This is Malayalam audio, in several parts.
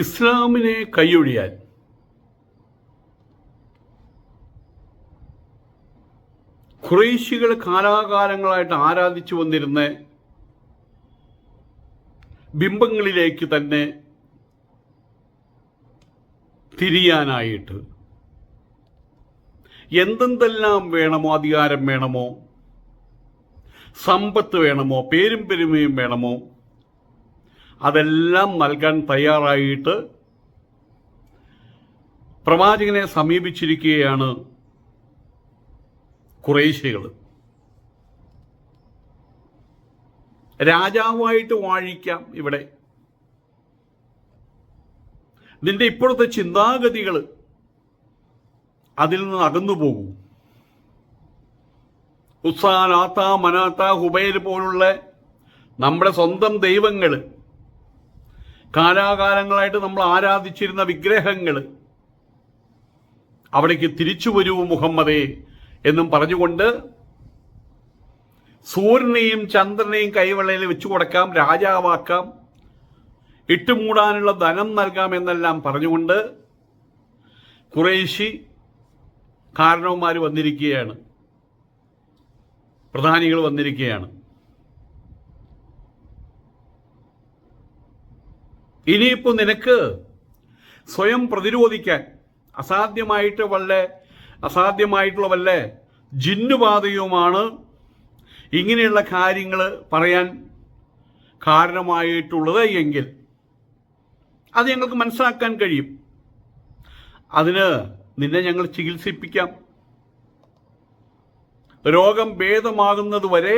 ഇസ്ലാമിനെ കൈയൊഴിയാൻ. ഖുറൈശികൾ കാലാകാലങ്ങളായിട്ട് ആരാധിച്ചു വന്നിരുന്ന ബിംബങ്ങളിലേക്ക് തന്നെ തിരിയാനായിട്ട് എന്തെന്തെല്ലാം വേണമോ അധികാരം വേണമോ സമ്പത്ത് വേണമോ പേരും പെരുമയും വേണമോ അതെല്ലാം നൽകാൻ തയ്യാറായിട്ട് പ്രവാചകനെ സമീപിച്ചിരിക്കുകയാണ് കുറേശ്യകൾ രാജാവായിട്ട് വാഴിക്കാം ഇവിടെ. നിന്റെ ഇപ്പോഴത്തെ ചിന്താഗതികൾ അതിൽ നിന്ന് അകന്നു പോകും. ഉസാനാത്ത മനാത്ത ഹുബൈൽ പോലുള്ള നമ്മുടെ സ്വന്തം ദൈവങ്ങൾ കാലാകാലങ്ങളായിട്ട് നമ്മൾ ആരാധിച്ചിരുന്ന വിഗ്രഹങ്ങൾ. അവിടേക്ക് തിരിച്ചു വരൂ മുഹമ്മദേ എന്നും പറഞ്ഞുകൊണ്ട് സൂര്യനെയും ചന്ദ്രനെയും കൈവെള്ളയിൽ വെച്ചു കൊടുക്കാം രാജാവാക്കാം. ഇട്ടുമൂടാനുള്ള ധനം നൽകാം എന്നെല്ലാം പറഞ്ഞുകൊണ്ട് കുറേശി കാരണവന്മാർ വന്നിരിക്കുകയാണ്. പ്രധാനികൾ വന്നിരിക്കുകയാണ്. ഇനിയിപ്പോൾ നിനക്ക് സ്വയം പ്രതിരോധിക്കാൻ അസാധ്യമായിട്ട് വല്ല അസാധ്യമായിട്ടുള്ള വല്ല ജിന്നുബാധയുമാണ് ഇങ്ങനെയുള്ള കാര്യങ്ങൾ പറയാൻ കാരണമായിട്ടുള്ളത് എങ്കിൽ അത് ഞങ്ങൾക്ക് മനസ്സിലാക്കാൻ കഴിയും. അതിന് നിന്നെ ഞങ്ങൾ ചികിത്സിപ്പിക്കാം. രോഗം ഭേദമാകുന്നതുവരെ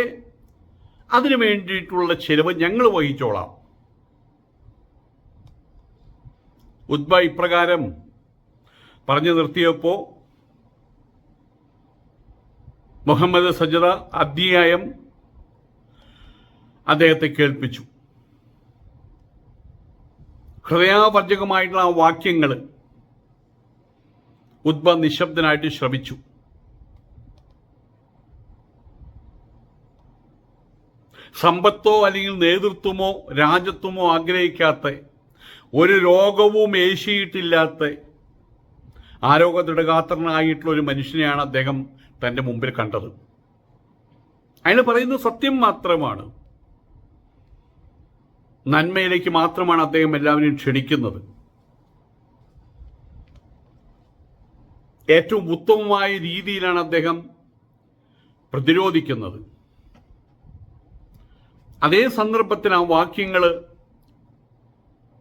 അതിനു വേണ്ടിയിട്ടുള്ള ചെലവ് ഞങ്ങൾ വഹിച്ചോളാം. ഉദ്ബ ഇപ്രകാരം പറഞ്ഞു നിർത്തിയപ്പോൾ മുഹമ്മദ് സജദ അധ്യായം അദ്ദേഹത്തെ കേൾപ്പിച്ചു. ഹൃദയാവർജകമായിട്ടുള്ള ആ വാക്യങ്ങൾ ഉദ്ബ നിശബ്ദനായിട്ട് ശ്രമിച്ചു സമ്പത്തോ അല്ലെങ്കിൽ നേതൃത്വമോ രാജ്യത്വമോ ആഗ്രഹിക്കാത്ത ഒരു രോഗവും ഏശിയിട്ടില്ലാത്ത ആരോഗ്യദൃഢഗാത്രനായിട്ടുള്ള ഒരു മനുഷ്യനെയാണ് അദ്ദേഹം തന്റെ മുമ്പിൽ കണ്ടത്. അയാൾ പറയുന്നത് സത്യം മാത്രമാണ്. നന്മയിലേക്ക് മാത്രമാണ് അദ്ദേഹം എല്ലാവരെയും ക്ഷണിക്കുന്നത്. ഏറ്റവും ഉത്തമമായ രീതിയിലാണ് അദ്ദേഹം പ്രതിരോധിക്കുന്നത്. അതേ സന്ദർഭത്തിൽ ആ വാക്യങ്ങൾ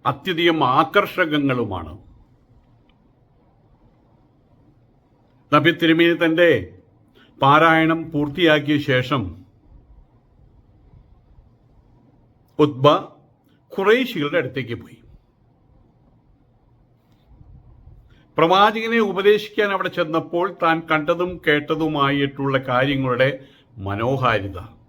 അത്യധികം ആകർഷകങ്ങളുമാണ്. നബി തിരുമേനി തന്റെ പാരായണം പൂർത്തിയാക്കിയ ശേഷം ഉത്ബ ഖുറൈശികളുടെ അടുത്തേക്ക് പോയി. പ്രവാചകനെ ഉപദേശിക്കാൻ അവിടെ ചെന്നപ്പോൾ താൻ കണ്ടതും കേട്ടതുമായിട്ടുള്ള കാര്യങ്ങളുടെ മനോഹാരിത.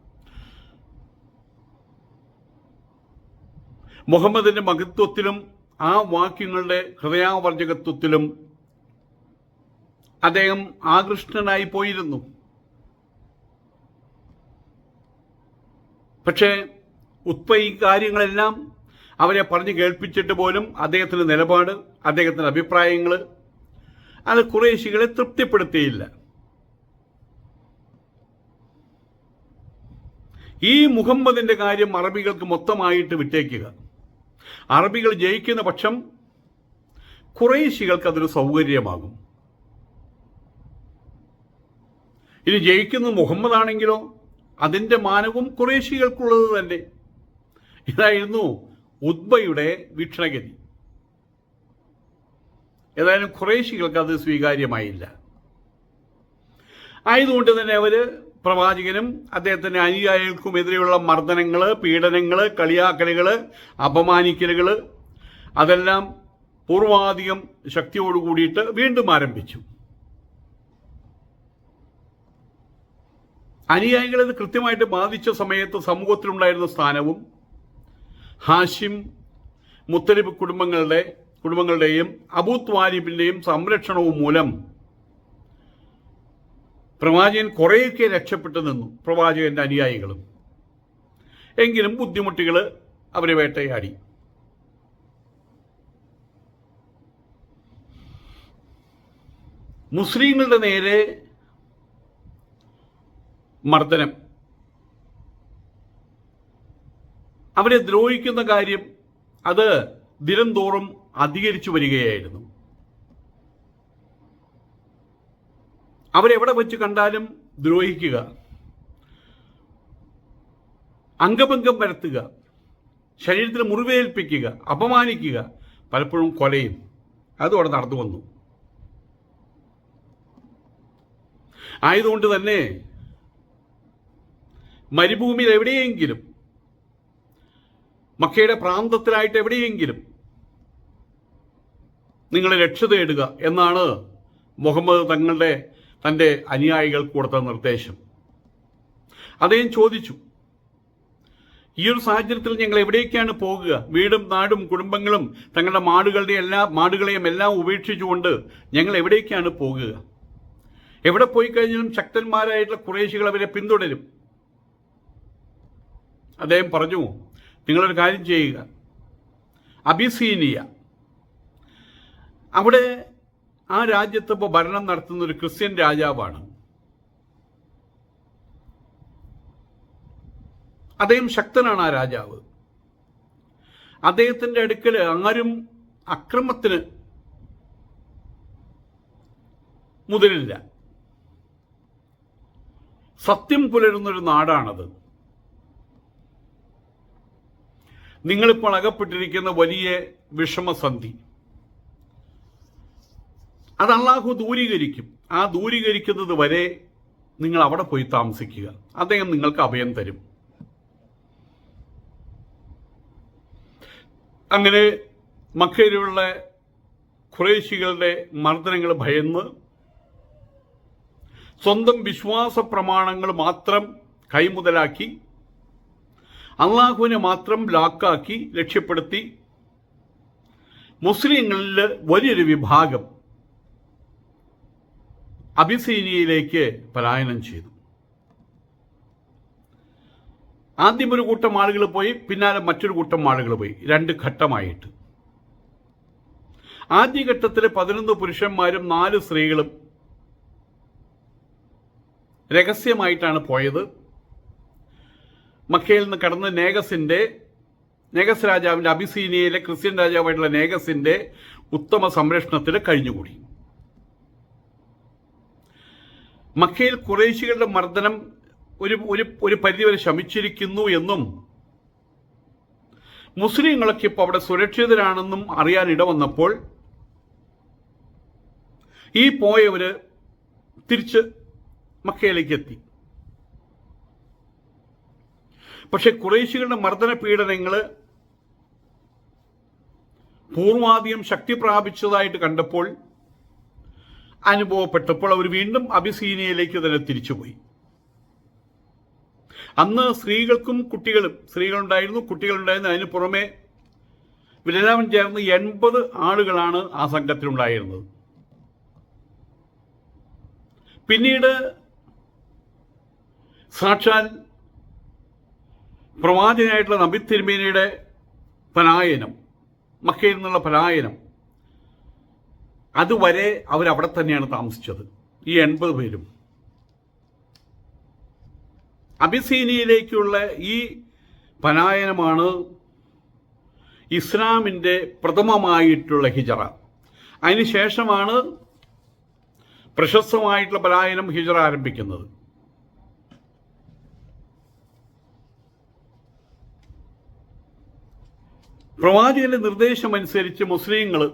മുഹമ്മദിന്റെ മഹത്വത്തിലും ആ വാക്യങ്ങളുടെ ഹൃദയാവർജകത്വത്തിലും അദ്ദേഹം ആകൃഷ്ടനായി പോയിരുന്നു. പക്ഷേ ഉത്പ ഈ കാര്യങ്ങളെല്ലാം അവരെ പറഞ്ഞു കേൾപ്പിച്ചിട്ട് പോലും അദ്ദേഹത്തിന്റെ നിലപാട് അദ്ദേഹത്തിന്റെ അഭിപ്രായങ്ങൾ അത് കുറേശികളെ തൃപ്തിപ്പെടുത്തിയില്ല. ഈ മുഹമ്മദിന്റെ കാര്യം അറബികൾക്ക് മൊത്തമായിട്ട് വിട്ടേക്കുക. അറബികൾ ജയിക്കുന്ന പക്ഷം കുറേശികൾക്ക് അതൊരു സൗകര്യമാകും. ഇനി ജയിക്കുന്നത് മുഹമ്മദ് ആണെങ്കിലോ അതിന്റെ മാനവും കുറേശികൾക്കുള്ളത് തന്നെ. ഇതായിരുന്നു ഉദ്ബയുടെ വീക്ഷണഗതി. ഏതായാലും കുറേശികൾക്ക് അത് സ്വീകാര്യമായില്ല. ആയതുകൊണ്ട് തന്നെ അവർ പ്രവാചകനും അദ്ദേഹത്തിന്റെ അനുയായികൾക്കും എതിരെയുള്ള മർദ്ദനങ്ങൾ പീഡനങ്ങൾ കളിയാക്കലുകൾ അപമാനിക്കലുകൾ അതെല്ലാം പൂർവാധികം ശക്തിയോട് കൂടിയിട്ട് വീണ്ടും ആരംഭിച്ചു. അനുയായികളെ കൃത്യമായിട്ട് ബാധിച്ച സമയത്ത് സമൂഹത്തിലുണ്ടായിരുന്ന സ്ഥാനവും ഹാഷിം മുത്തലിബ് കുടുംബങ്ങളുടെ കുടുംബങ്ങളുടെയും അബൂത്ത് വാലിബിന്റെയും സംരക്ഷണവും മൂലം പ്രവാചകൻ കുറേയൊക്കെ രക്ഷപ്പെട്ടു നിന്നു പ്രവാചകന്റെ അനുയായികളും. എങ്കിലും ബുദ്ധിമുട്ടുകൾ അവരെ വേട്ടയാടി. മുസ്ലിങ്ങളുടെ നേരെ മർദ്ദനം. അവരെ ദ്രോഹിക്കുന്ന കാര്യം അത് ദിനംതോറും അധികരിച്ചു വരികയായിരുന്നു. അവരെവിടെ വെച്ച് കണ്ടാലും ദ്രോഹിക്കുക. അംഗഭംഗം വരുത്തുക ശരീരത്തിന് മുറിവേൽപ്പിക്കുക. അപമാനിക്കുക. പലപ്പോഴും കൊലയും. അതും അവിടെ നടന്നു വന്നു. ആയതുകൊണ്ട് തന്നെ മരുഭൂമിയിൽ എവിടെയെങ്കിലും മക്കയുടെ പ്രാന്തത്തിലായിട്ട് എവിടെയെങ്കിലും നിങ്ങളെ രക്ഷ തേടുക എന്നാണ് മുഹമ്മദ് തങ്ങളുടെ തന്റെ അനുയായികൾക്ക് കൊടുത്ത നിർദ്ദേശം. അദ്ദേഹം ചോദിച്ചു ഈ ഒരു സാഹചര്യത്തിൽ ഞങ്ങൾ എവിടേക്കാണ് പോകുക? വീടും നാടും കുടുംബങ്ങളും തങ്ങളുടെ മാടുകളുടെ എല്ലാ മാടുകളെയും എല്ലാം ഉപേക്ഷിച്ചുകൊണ്ട് ഞങ്ങൾ എവിടേക്കാണ് പോകുക? എവിടെ പോയി കഴിഞ്ഞാലും ശക്തന്മാരായിട്ടുള്ള കുറേശികൾ അവരെ പിന്തുടരും. അദ്ദേഹം പറഞ്ഞു നിങ്ങളൊരു കാര്യം ചെയ്യുക. അബിസീനിയ അവിടെ ആ രാജ്യത്ത് ഇപ്പോൾ ഭരണം നടത്തുന്ന ഒരു ക്രിസ്ത്യൻ രാജാവാണ്. അദ്ദേഹം ശക്തനാണ് ആ രാജാവ്. അദ്ദേഹത്തിന്റെ അടുക്കൽ ആരും അക്രമത്തിന് മുതലില്ല. സത്യം പുലരുന്നൊരു നാടാണത്. നിങ്ങളിപ്പോൾ അകപ്പെട്ടിരിക്കുന്ന വലിയ വിഷമസന്ധി. അത് അള്ളാഹു ദൂരീകരിക്കും. ആ ദൂരീകരിക്കുന്നത് വരെ നിങ്ങൾ അവിടെ പോയി താമസിക്കുക. അദ്ദേഹം നിങ്ങൾക്ക് അഭയം തരും. അങ്ങനെ മക്കയിലുള്ള ഖുറേശികളുടെ മർദ്ദനങ്ങൾ ഭയന്ന് സ്വന്തം വിശ്വാസ പ്രമാണങ്ങൾ മാത്രം കൈമുതലാക്കി അള്ളാഹുവിനെ മാത്രം ലാക്കാക്കി ലക്ഷ്യപ്പെടുത്തി മുസ്ലിങ്ങളിൽ വലിയൊരു വിഭാഗം അബിസീനിയയിലേക്ക് പലായനം ചെയ്തു. ആദ്യം ഒരു കൂട്ടം ആളുകൾ പോയി പിന്നാലെ മറ്റൊരു കൂട്ടം ആളുകൾ പോയി. രണ്ട് ഘട്ടമായിട്ട്. ആദ്യഘട്ടത്തിലെ പതിനൊന്ന് പുരുഷന്മാരും നാല് സ്ത്രീകളും രഹസ്യമായിട്ടാണ് പോയത്. മക്കയിൽ നിന്ന് കടന്ന് നേഗസിന്റെ നേഗസ് രാജാവിന്റെ അബിസീനിയയിലെ ക്രിസ്ത്യൻ രാജാവായിട്ടുള്ള നേഗസിന്റെ ഉത്തമ സംരക്ഷണത്തിൽ കഴിഞ്ഞുകൂടി. മക്കയിൽ കുറേശികളുടെ മർദ്ദനം ഒരു ഒരു ഒരു പരിധിവരെ ശമിച്ചിരിക്കുന്നു എന്നും മുസ്ലിങ്ങളൊക്കെ ഇപ്പോൾ അവിടെ സുരക്ഷിതരാണെന്നും അറിയാൻ ഇടവന്നപ്പോൾ ഈ പോയവർ തിരിച്ച് മക്കയിലേക്ക് എത്തി പക്ഷെ കുറേശികളുടെ മർദ്ദന പീഡനങ്ങൾ പൂർവാധികം ശക്തി പ്രാപിച്ചതായിട്ട് കണ്ടപ്പോൾ അനുഭവപ്പെട്ടപ്പോൾ അവർ വീണ്ടും അബിസീനിയയിലേക്ക് തന്നെ തിരിച്ചുപോയി. അന്ന് സ്ത്രീകൾക്കും കുട്ടികളും സ്ത്രീകളുണ്ടായിരുന്നു കുട്ടികളുണ്ടായിരുന്നു. അതിന് പുറമെ ഇവരെല്ലാം ചേർന്ന് എൺപത് ആളുകളാണ് ആ സംഘത്തിലുണ്ടായിരുന്നത്. പിന്നീട് സാക്ഷാൽ പ്രവാചകനായിട്ടുള്ള നബി തിരുമേനിയുടെ പലായനം മക്കയിൽ നിന്നുള്ള പലായനം അതുവരെ അവരവിടെ തന്നെയാണ് താമസിച്ചത്. ഈ എൺപത് പേരും. അബിസീനിയയിലേക്കുള്ള ഈ പലായനമാണ് ഇസ്ലാമിന്റെ പ്രഥമമായിട്ടുള്ള ഹിജറ. അതിനുശേഷമാണ് പ്രശസ്തമായിട്ടുള്ള പലായനം ഹിജറ ആരംഭിക്കുന്നത്. പ്രവാചകന്റെ നിർദ്ദേശമനുസരിച്ച് മുസ്ലിങ്ങൾ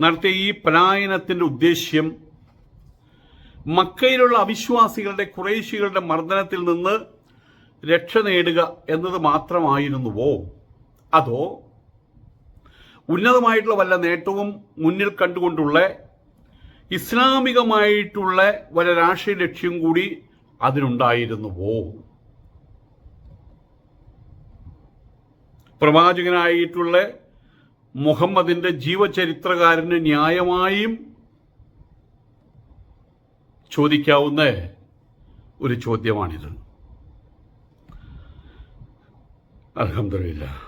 നടത്തിയ ഈ പലായനത്തിന്റെ ഉദ്ദേശ്യം മക്കയിലുള്ള അവിശ്വാസികളുടെ കുറേശികളുടെ മർദ്ദനത്തിൽ നിന്ന് രക്ഷ നേടുക എന്നത് മാത്രമായിരുന്നുവോ? അതോ ഉന്നതമായിട്ടുള്ള വല്ല നേട്ടവും മുന്നിൽ കണ്ടുകൊണ്ടുള്ള ഇസ്ലാമികമായിട്ടുള്ള വല്ല രാഷ്ട്രീയ ലക്ഷ്യം കൂടി അതിനുണ്ടായിരുന്നുവോ? പ്രവാചകനായിട്ടുള്ള മുഹമ്മദിന്റെ ജീവചരിത്രകാരന് ന്യായമായും ചോദിക്കാവുന്ന ഒരു ചോദ്യമാണിത്. അലഹമില്ല